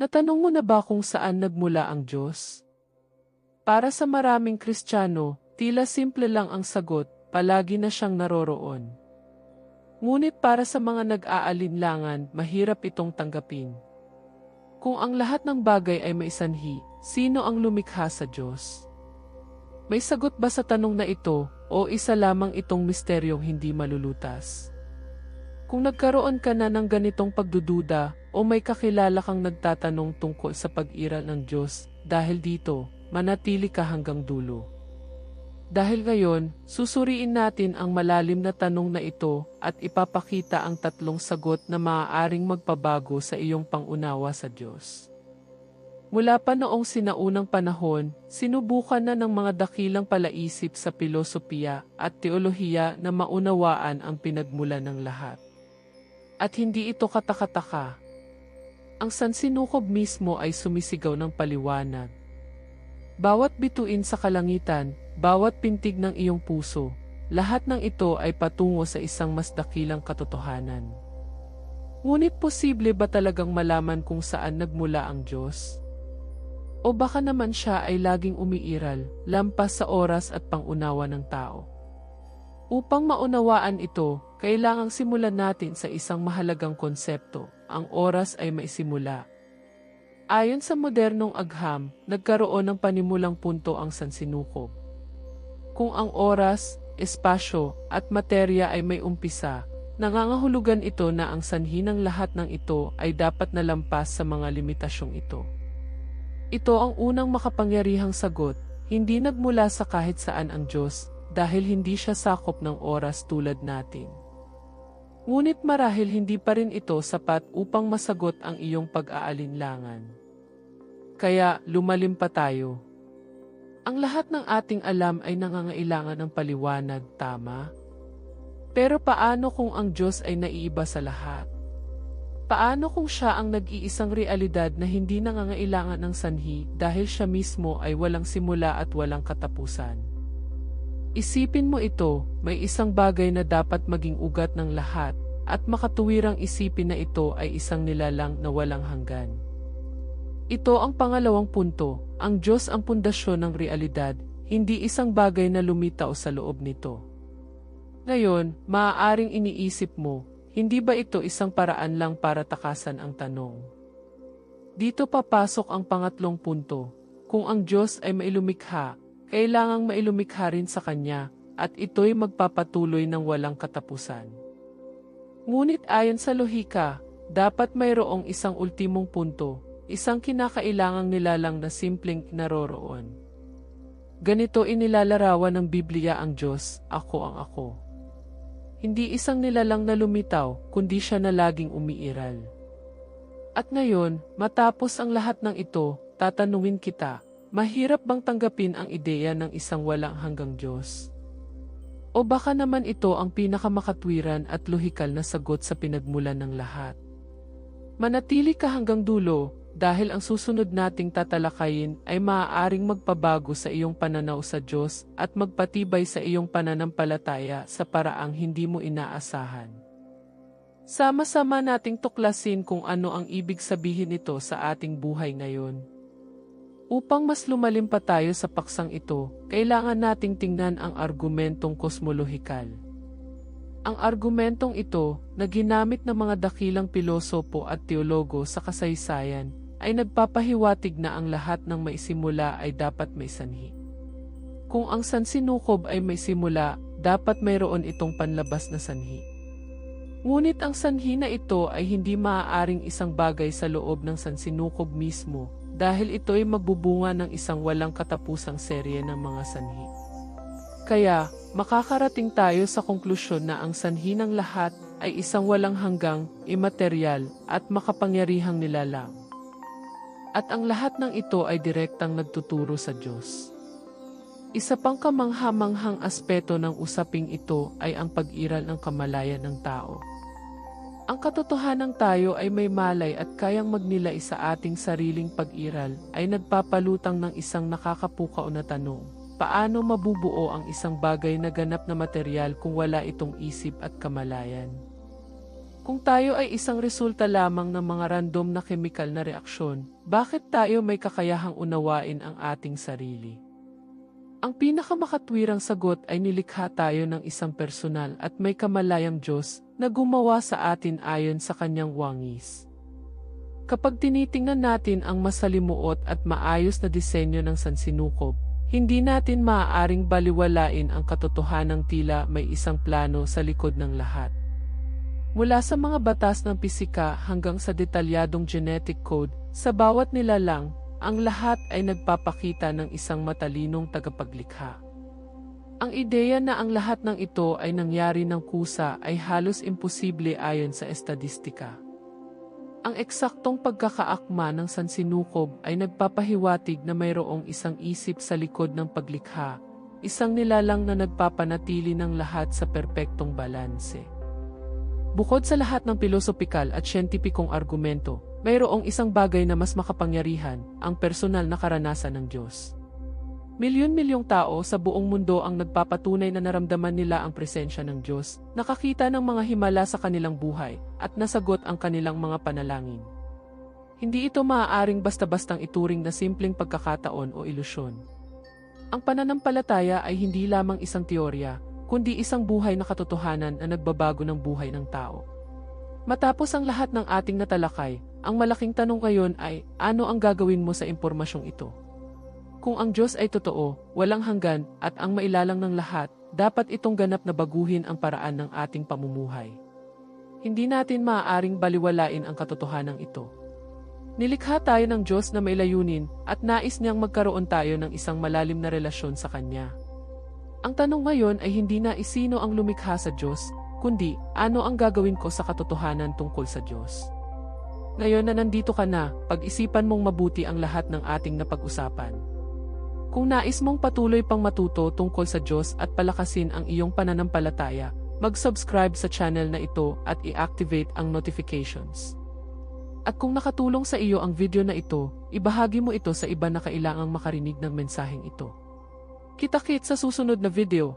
Natanong mo na ba kung saan nagmula ang Diyos? Para sa maraming Kristiyano, tila simple lang ang sagot, palagi na siyang naroroon. Ngunit para sa mga nag-aalinlangan, mahirap itong tanggapin. Kung ang lahat ng bagay ay may sanhi, sino ang lumikha sa Diyos? May sagot ba sa tanong na ito o isa lamang itong misteryong hindi malulutas? Kung nagkaroon ka na ng ganitong pagdududa o may kakilala kang nagtatanong tungkol sa pag-iral ng Diyos, dahil dito, manatili ka hanggang dulo. Dahil ngayon, susuriin natin ang malalim na tanong na ito at ipapakita ang tatlong sagot na maaaring magpabago sa iyong pangunawa sa Diyos. Mula pa noong sinaunang panahon, sinubukan na ng mga dakilang palaisip sa pilosopiya at teolohiya na maunawaan ang pinagmulan ng lahat. At hindi ito katakataka. Ang sansinukob mismo ay sumisigaw ng paliwanag. Bawat bituin sa kalangitan, bawat pintig ng iyong puso, lahat ng ito ay patungo sa isang mas dakilang katotohanan. Ngunit posible ba talagang malaman kung saan nagmula ang Diyos? O baka naman siya ay laging umiiral, lampas sa oras at pangunawa ng tao. Upang maunawaan ito, kailangang simulan natin sa isang mahalagang konsepto, ang oras ay maisimula. Ayon sa modernong agham, nagkaroon ng panimulang punto ang sansinukob. Kung ang oras, espasyo, at materya ay may umpisa, nangangahulugan ito na ang sanhi ng lahat ng ito ay dapat nalampas sa mga limitasyong ito. Ito ang unang makapangyarihang sagot, hindi nagmula sa kahit saan ang Diyos, dahil hindi siya sakop ng oras tulad natin. Ngunit marahil hindi pa rin ito sapat upang masagot ang iyong pag-aalinlangan. Kaya lumalim pa tayo. Ang lahat ng ating alam ay nangangailangan ng paliwanag, tama? Pero paano kung ang Diyos ay naiiba sa lahat? Paano kung siya ang nag-iisang realidad na hindi nangangailangan ng sanhi dahil siya mismo ay walang simula at walang katapusan? Isipin mo ito, may isang bagay na dapat maging ugat ng lahat, at makatuwirang isipin na ito ay isang nilalang na walang hanggan. Ito ang pangalawang punto, ang Diyos ang pundasyon ng realidad, hindi isang bagay na lumitaw sa loob nito. Ngayon, maaaring iniisip mo, hindi ba ito isang paraan lang para takasan ang tanong? Dito papasok ang pangatlong punto. Kung ang Diyos ay mailumikha, kailangang mailumikha rin sa Kanya, at ito'y magpapatuloy ng walang katapusan. Ngunit ayon sa lohika, dapat mayroong isang ultimong punto, isang kinakailangang nilalang na simpleng naroroon. Ganito inilalarawan ng Biblia ang Diyos, ako ang ako. Hindi isang nilalang na lumitaw, kundi siya na laging umiiral. At ngayon, matapos ang lahat ng ito, tatanungin kita, mahirap bang tanggapin ang ideya ng isang walang hanggang Diyos? O baka naman ito ang pinakamakatwiran at lohikal na sagot sa pinagmulan ng lahat? Manatili ka hanggang dulo, dahil ang susunod nating tatalakayin ay maaaring magpabago sa iyong pananaw sa Diyos at magpatibay sa iyong pananampalataya sa paraang hindi mo inaasahan. Sama-sama nating tuklasin kung ano ang ibig sabihin nito sa ating buhay ngayon. Upang mas lumalim pa tayo sa paksang ito, kailangan nating tingnan ang argumentong kosmolohikal. Ang argumentong ito, na ginamit ng mga dakilang pilosopo at teologo sa kasaysayan, ay nagpapahiwatig na ang lahat ng may ay dapat may sanhi. Kung ang sansinukob ay may simula, dapat mayroon itong panlabas na sanhi. Ngunit ang sanhi na ito ay hindi maaaring isang bagay sa loob ng sansinukob mismo dahil ito ay magbubunga ng isang walang katapusang serye ng mga sanhi. Kaya, makakarating tayo sa konklusyon na ang sanhi ng lahat ay isang walang hanggang, imateryal, at makapangyarihang nilalang. At ang lahat ng ito ay direktang nagtuturo sa Diyos. Isa pang kamanghamanghang aspeto ng usaping ito ay ang pag-iral ng kamalayan ng tao. Ang katotohanan tayo ay may malay at kayang magnilay sa ating sariling pag-iral ay nagpapalutang ng isang nakakapukaw na tanong. Paano mabubuo ang isang bagay na ganap na material kung wala itong isip at kamalayan? Kung tayo ay isang resulta lamang ng mga random na chemical na reaksyon, bakit tayo may kakayahang unawain ang ating sarili? Ang pinakamakatwirang sagot ay nilikha tayo ng isang personal at may kamalayang Diyos na gumawa sa atin ayon sa kanyang wangis. Kapag tinitingnan natin ang masalimuot at maayos na disenyo ng sansinukob, hindi natin maaaring baliwalain ang katotohanang tila may isang plano sa likod ng lahat. Mula sa mga batas ng pisika hanggang sa detalyadong genetic code, sa bawat nilalang, ang lahat ay nagpapakita ng isang matalinong tagapaglikha. Ang ideya na ang lahat ng ito ay nangyari ng kusa ay halos imposible ayon sa estadistika. Ang eksaktong pagkakaakma ng sansinukob ay nagpapahiwatig na mayroong isang isip sa likod ng paglikha, isang nilalang na nagpapanatili ng lahat sa perpektong balanse. Bukod sa lahat ng pilosopikal at siyentipikong argumento, mayroong isang bagay na mas makapangyarihan, ang personal na karanasan ng Diyos. Milyon-milyong tao sa buong mundo ang nagpapatunay na naramdaman nila ang presensya ng Diyos, nakakita ng mga himala sa kanilang buhay, at nasagot ang kanilang mga panalangin. Hindi ito maaaring basta-bastang ituring na simpleng pagkakataon o ilusyon. Ang pananampalataya ay hindi lamang isang teorya, kundi isang buhay na katotohanan na nagbabago ng buhay ng tao. Matapos ang lahat ng ating natalakay, ang malaking tanong ngayon ay, ano ang gagawin mo sa impormasyong ito? Kung ang Diyos ay totoo, walang hanggan, at ang mailalang ng lahat, dapat itong ganap na baguhin ang paraan ng ating pamumuhay. Hindi natin maaaring baliwalain ang katotohanan ito. Nilikha tayo ng Diyos na may layunin at nais niyang magkaroon tayo ng isang malalim na relasyon sa Kanya. Ang tanong ngayon ay hindi na isino ang lumikha sa Diyos, kundi ano ang gagawin ko sa katotohanan tungkol sa Diyos. Ngayon na nandito ka na, pag-isipan mong mabuti ang lahat ng ating napag-usapan. Kung nais mong patuloy pang matuto tungkol sa Diyos at palakasin ang iyong pananampalataya, mag-subscribe sa channel na ito at i-activate ang notifications. At kung nakatulong sa iyo ang video na ito, ibahagi mo ito sa iba na kailangang makarinig ng mensaheng ito. Kita-kit sa susunod na video.